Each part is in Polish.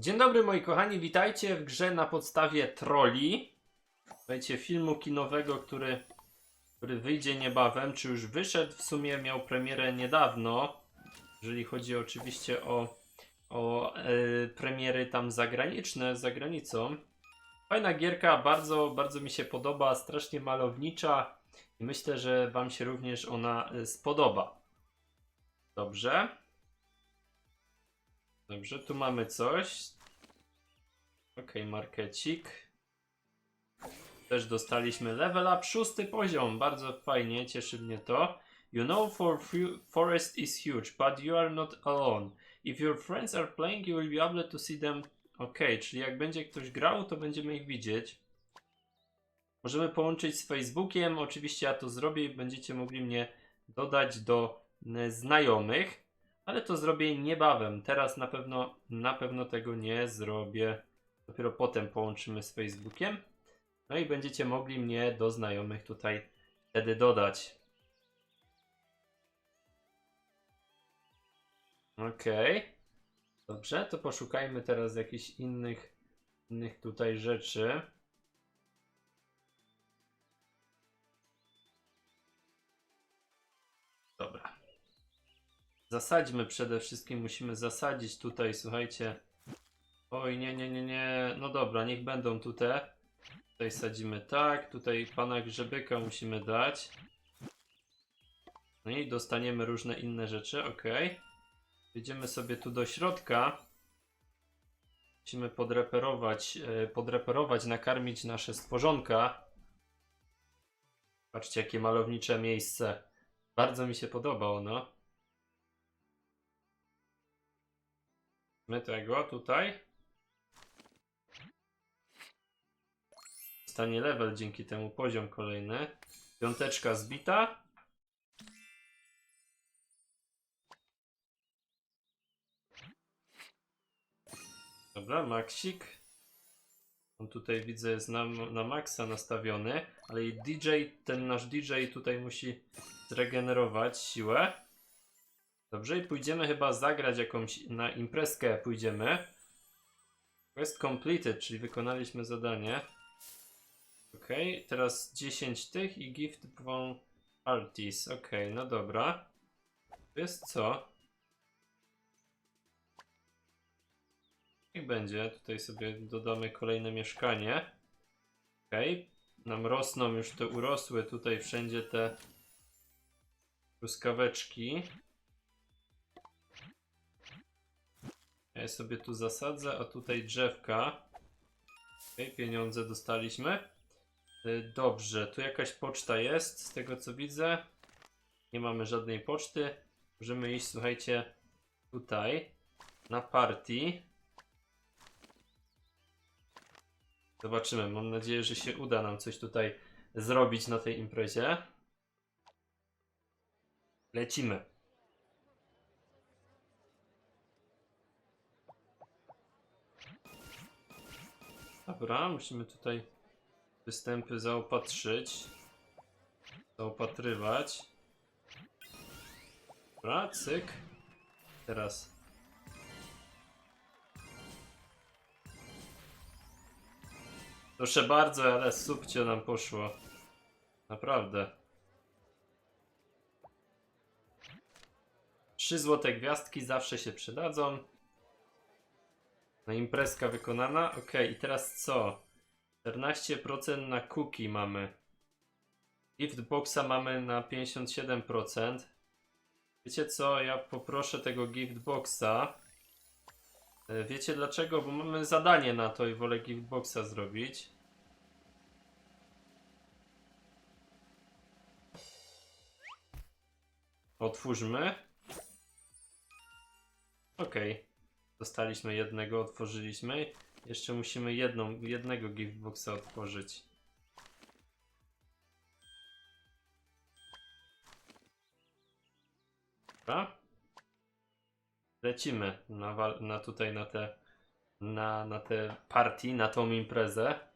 Dzień dobry moi kochani, witajcie w grze na podstawie troli. Słuchajcie, filmu kinowego, który, który wyjdzie niebawem, czy już wyszedł, w sumie miał premierę niedawno, jeżeli chodzi oczywiście o, o e, premiery tam zagraniczne, za granicą. Fajna gierka, bardzo, bardzo mi się podoba, strasznie malownicza i myślę, że wam się również ona e, spodoba. Dobrze. Dobrze, tu mamy coś. Ok, markecik. Też dostaliśmy level up, szósty poziom. Bardzo fajnie, cieszy mnie to. You know for forest is huge, but you are not alone. If your friends are playing, you will be able to see them. Ok, czyli jak będzie ktoś grał, to będziemy ich widzieć. Możemy połączyć z Facebookiem. Oczywiście ja to zrobię i będziecie mogli mnie dodać do e, znajomych. Ale to zrobię niebawem. Teraz na pewno, na pewno tego nie zrobię. Dopiero potem połączymy z Facebookiem. No i będziecie mogli mnie do znajomych tutaj wtedy dodać. Okej. Dobrze, to poszukajmy teraz jakichś innych, innych tutaj rzeczy. Zasadźmy przede wszystkim, musimy zasadzić tutaj, słuchajcie. Oj, nie, nie, nie, nie. No dobra, niech będą tutaj. Tutaj sadzimy tak, tutaj pana grzebyka musimy dać. No i dostaniemy różne inne rzeczy, ok. Idziemy sobie tu do środka. Musimy podreperować, e, podreperować, nakarmić nasze stworzonka. Patrzcie, jakie malownicze miejsce. Bardzo mi się podoba ono. My tego tutaj. Stanie level dzięki temu poziom kolejny. Piąteczka zbita. Dobra, Maxik. On tutaj widzę jest na, na maksa nastawiony, ale DJ, ten nasz DJ tutaj musi zregenerować siłę. Dobrze, i pójdziemy chyba zagrać jakąś na imprezkę pójdziemy. Quest completed, czyli wykonaliśmy zadanie. Ok, teraz 10 tych i gift one artis. Ok, no dobra. To jest co? Niech będzie. Tutaj sobie dodamy kolejne mieszkanie. Ok, nam rosną już te urosłe tutaj wszędzie te truskaweczki. Ja sobie tu zasadzę, a tutaj drzewka. Okay, pieniądze dostaliśmy. Y, Dobrze, tu jakaś poczta jest, z tego co widzę. Nie mamy żadnej poczty. Możemy iść, słuchajcie, tutaj na party. Zobaczymy. Mam nadzieję, że się uda nam coś tutaj zrobić na tej imprezie. Lecimy. Dobra, musimy tutaj występy zaopatrzyć. Zaopatrywać. Dobra, cyk. Teraz. Proszę bardzo, ale subcio nam poszło. Naprawdę. Trzy złote gwiazdki zawsze się przydadzą. No imprezka wykonana. Ok, i teraz co? 14% na cookie mamy. Gift boxa mamy na 57%. Wiecie co? Ja poproszę tego gift boxa. E, Wiecie dlaczego? Bo mamy zadanie na to i wolę gift boxa zrobić. Otwórzmy. Okej. Dostaliśmy jednego, otworzyliśmy. Jeszcze musimy jedną, jednego giftboxa otworzyć. Dobra. Lecimy na, na tutaj na te na, na te party, na tą imprezę.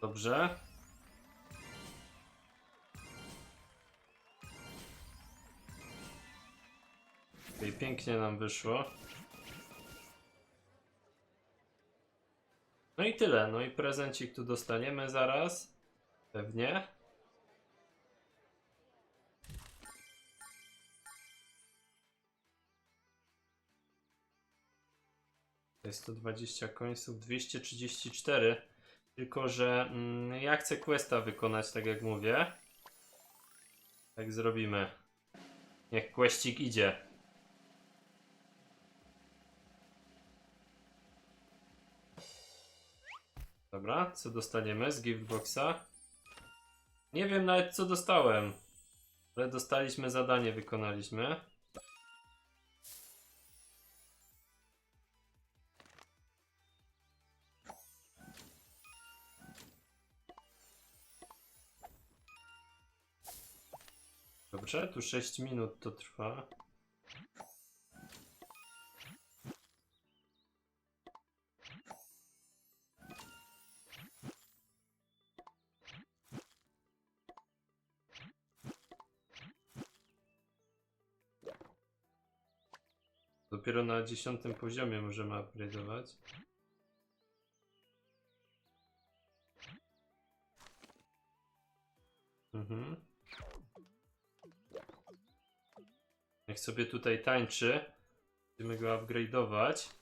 Dobrze. Okej, pięknie nam wyszło. No i tyle. No i prezencik tu dostaniemy zaraz. Pewnie. To jest 120 końców, 234. Tylko, że mm, ja chcę questa wykonać, tak jak mówię. Tak zrobimy. Niech questik idzie. Dobra, co dostaniemy z giftboxa? Nie wiem nawet co dostałem. Ale dostaliśmy zadanie, wykonaliśmy. Dobrze, tu 6 minut to trwa. Dopiero na 10 poziomie możemy upgrade'ować. Mhm. Niech sobie tutaj tańczy. Będziemy go upgrade'ować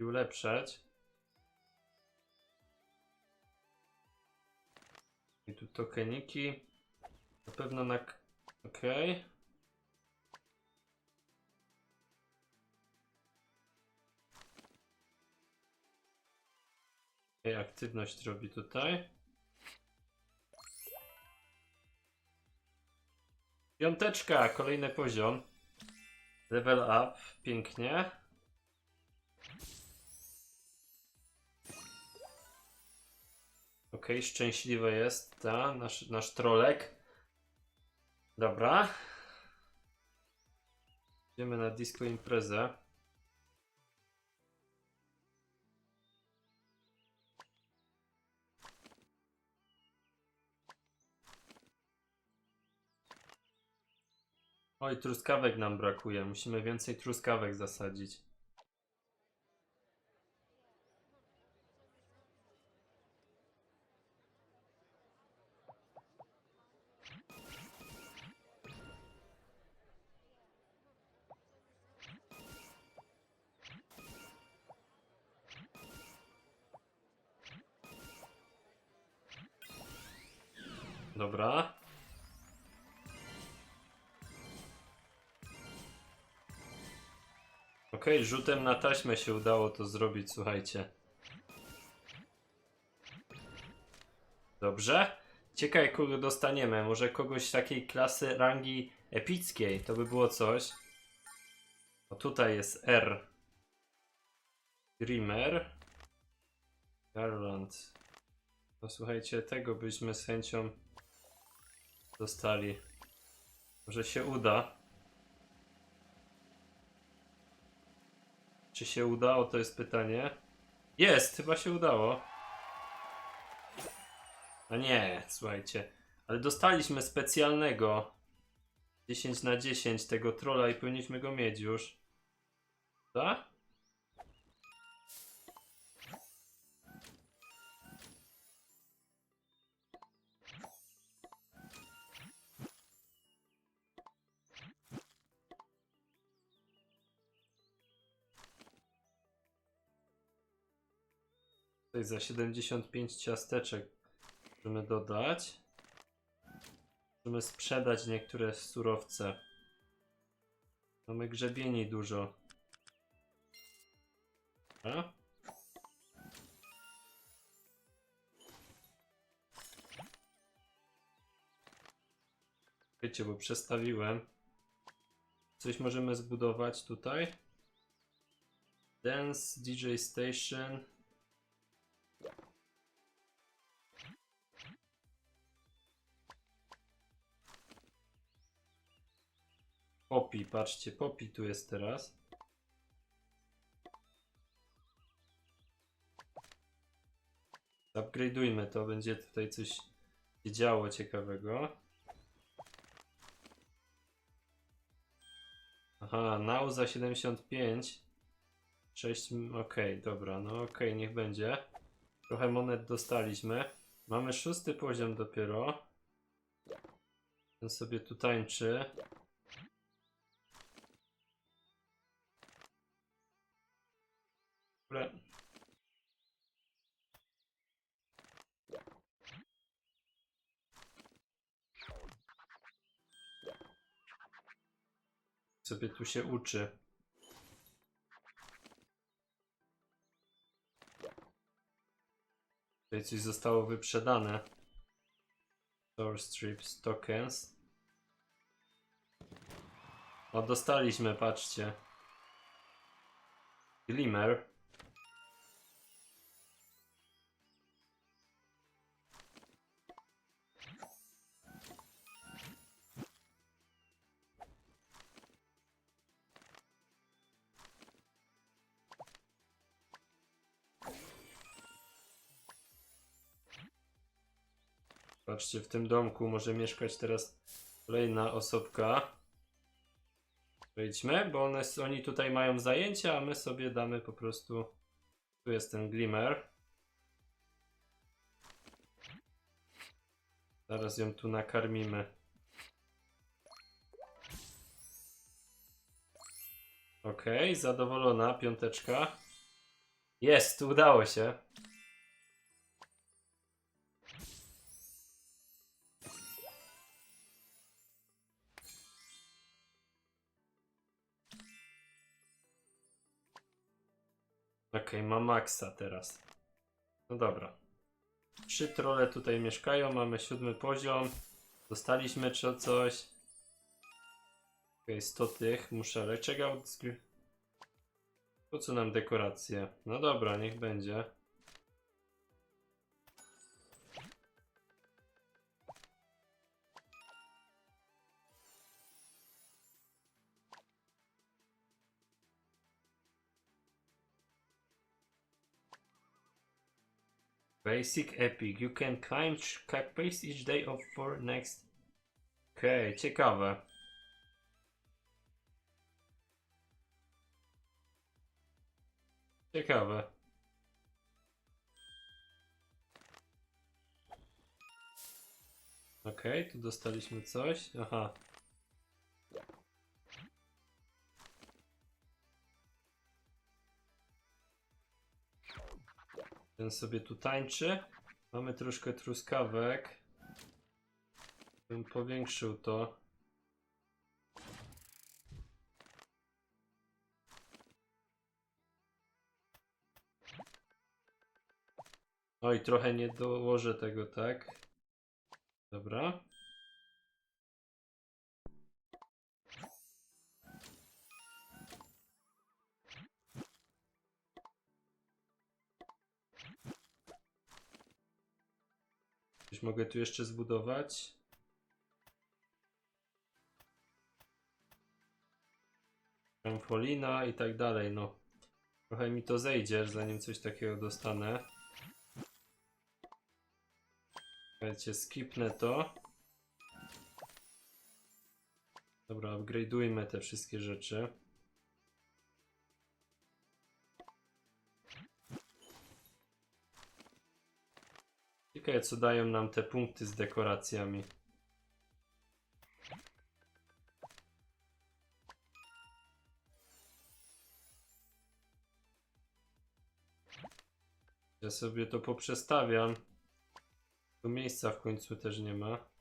i ulepszać. I tu tokeniki. Na pewno na... k- Okej. Okay. aktywność robi tutaj. Piąteczka, kolejny poziom. Level up, pięknie. Ok, szczęśliwy jest ta, nasz, nasz trolek. Dobra. Idziemy na disco imprezę. Oj, truskawek nam brakuje. Musimy więcej truskawek zasadzić. Okej, rzutem na taśmę się udało to zrobić, słuchajcie. Dobrze. Ciekawe kogo dostaniemy. Może kogoś takiej klasy rangi epickiej. To by było coś. O tutaj jest R. Dreamer. Garland. No słuchajcie, tego byśmy z chęcią dostali. Może się uda. Czy się udało, to jest pytanie. Jest, chyba się udało. A nie, słuchajcie. Ale dostaliśmy specjalnego 10 na 10 tego trolla i powinniśmy go mieć już. Tak? Tutaj za 75 ciasteczek możemy dodać. Możemy sprzedać niektóre surowce. Mamy grzebieni dużo. Dobra. Wiecie, bo przestawiłem. Coś możemy zbudować tutaj. Dance, DJ Station. Popi, patrzcie, Popi tu jest teraz. Upgrade'ujmy to, będzie tutaj coś się działo ciekawego. Aha, nał za 75. 6, okej, dobra, no okej, niech będzie. Trochę monet dostaliśmy. Mamy szósty poziom dopiero. Ten sobie tu tańczy. Sobie tu się uczy. Tutaj coś zostało wyprzedane. Store strips, tokens. O, dostaliśmy, patrzcie. Glimmer. Patrzcie, w tym domku może mieszkać teraz kolejna osobka. Wejdźmy, bo one, oni tutaj mają zajęcia, a my sobie damy po prostu. Tu jest ten glimmer. Zaraz ją tu nakarmimy. Okej, zadowolona, piąteczka. Jest, udało się. Okej, ma maksa teraz. No dobra. Trzy trole tutaj mieszkają, mamy siódmy poziom. Dostaliśmy czy coś. Okej, 100 tych. Muszę leczek out. Po co nam dekoracje? No dobra, niech będzie. Basic Epic. You can climb pace each day of for next. Okej, ciekawe. Ciekawe. Okej, tu dostaliśmy coś. Aha. Ten sobie tu tańczy. Mamy troszkę truskawek. Bym powiększył to. Oj, trochę nie dołożę tego, tak? Dobra. Mogę tu jeszcze zbudować? Trampolina i tak dalej, no. Trochę mi to zejdzie, zanim coś takiego dostanę. Słuchajcie, skipnę to. Dobra, upgrade'ujmy te wszystkie rzeczy. Ciekawe, co dają nam te punkty z dekoracjami. Ja sobie to poprzestawiam. Tu miejsca w końcu też nie ma.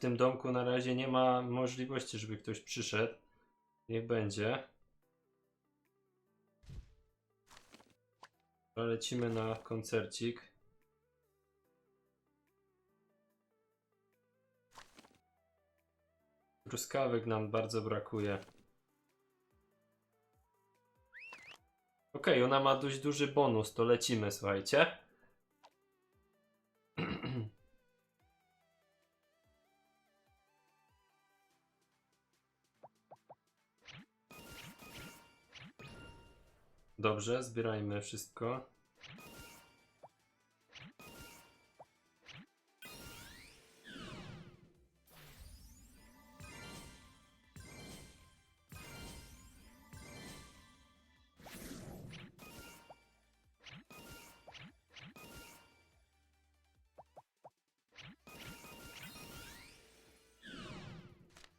Tym domku na razie nie ma możliwości, żeby ktoś przyszedł. Niech będzie. Lecimy na koncercik. Truskawek nam bardzo brakuje. Okej, ona ma dość duży bonus, to lecimy, słuchajcie. Dobrze, zbierajmy wszystko.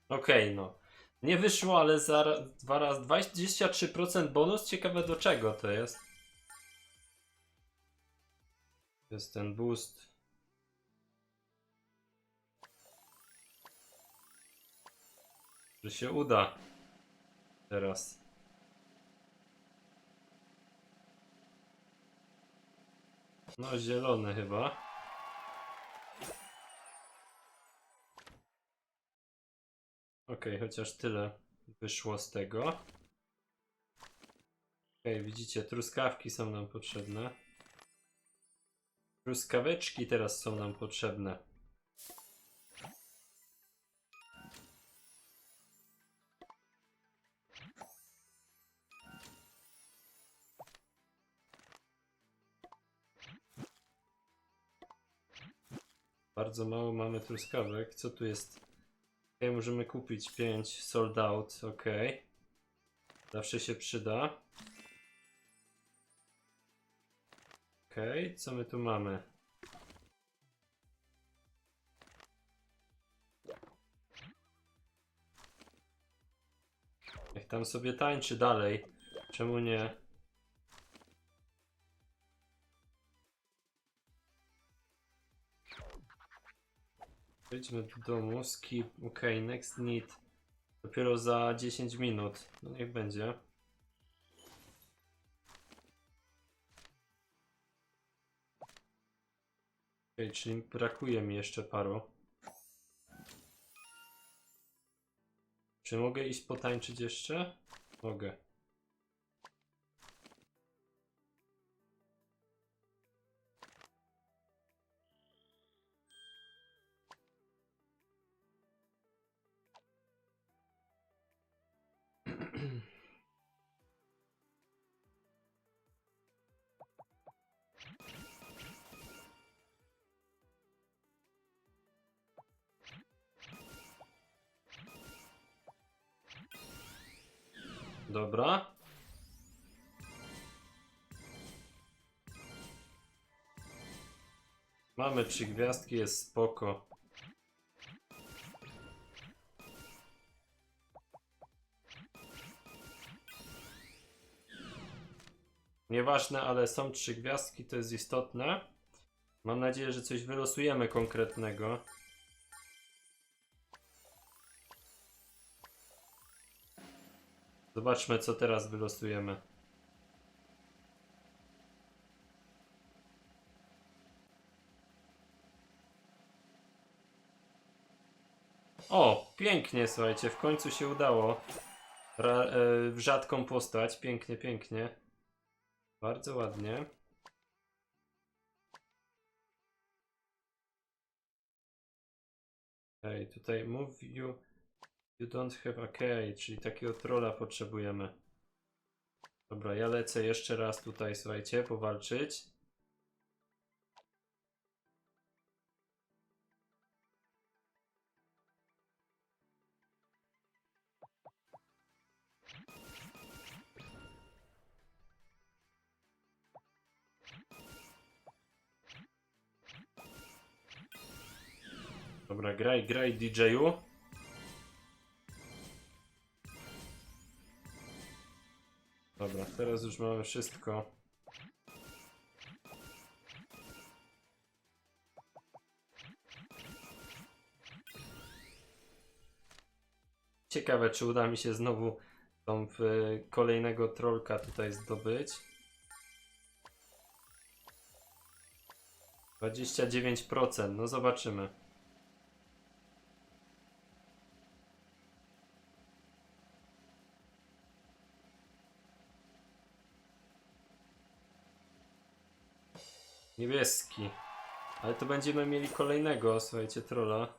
Okej, no. Nie wyszło, ale za dwa razy 23% bonus. Ciekawe do czego to jest. Jest ten boost. Że się uda. Teraz. No, zielony chyba. Okej, chociaż tyle wyszło z tego. Okej, widzicie, truskawki są nam potrzebne. Truskaweczki teraz są nam potrzebne. Bardzo mało mamy truskawek. Co tu jest? Okej, możemy kupić 5 sold out, ok. Zawsze się przyda. Ok, co my tu mamy? Niech tam sobie tańczy dalej. Czemu nie? Wejdźmy do domu, skip, ok, next need. Dopiero za 10 minut. No niech będzie. Ok, czyli brakuje mi jeszcze paru. Czy mogę iść potańczyć jeszcze? Mogę. Dobra. Mamy trzy gwiazdki, jest spoko. Nieważne, ale są trzy gwiazdki, to jest istotne. Mam nadzieję, że coś wylosujemy konkretnego. Zobaczmy, co teraz wylosujemy. O, pięknie, słuchajcie, w końcu się udało. Ra, w rzadką postać, pięknie, pięknie. Bardzo ładnie. Ej, tutaj move you You don't have a key, czyli takiego trolla potrzebujemy. Dobra, ja lecę jeszcze raz tutaj, słuchajcie, powalczyć. Dobra, graj, graj DJ-u. Dobra, teraz już mamy wszystko. Ciekawe, czy uda mi się znowu tą w, kolejnego trolka tutaj zdobyć. 29%, no zobaczymy. Niebieski. Ale to będziemy mieli kolejnego, słuchajcie, trolla.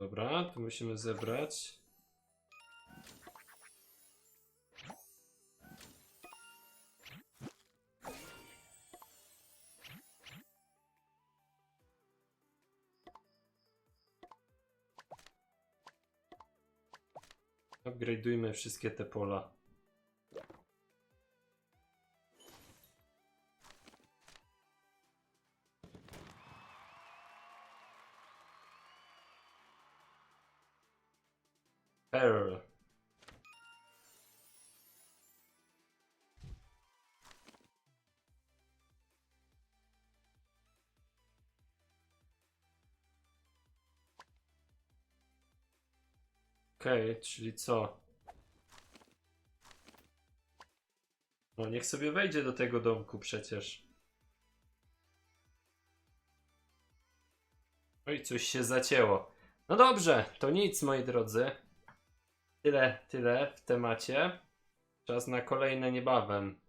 Dobra, tu musimy zebrać. Upgrade'ujmy wszystkie te pola. Okej, czyli co? No niech sobie wejdzie do tego domku przecież. Oj, coś się zacięło. No dobrze, to nic moi drodzy. Tyle, tyle w temacie. Czas na kolejne niebawem.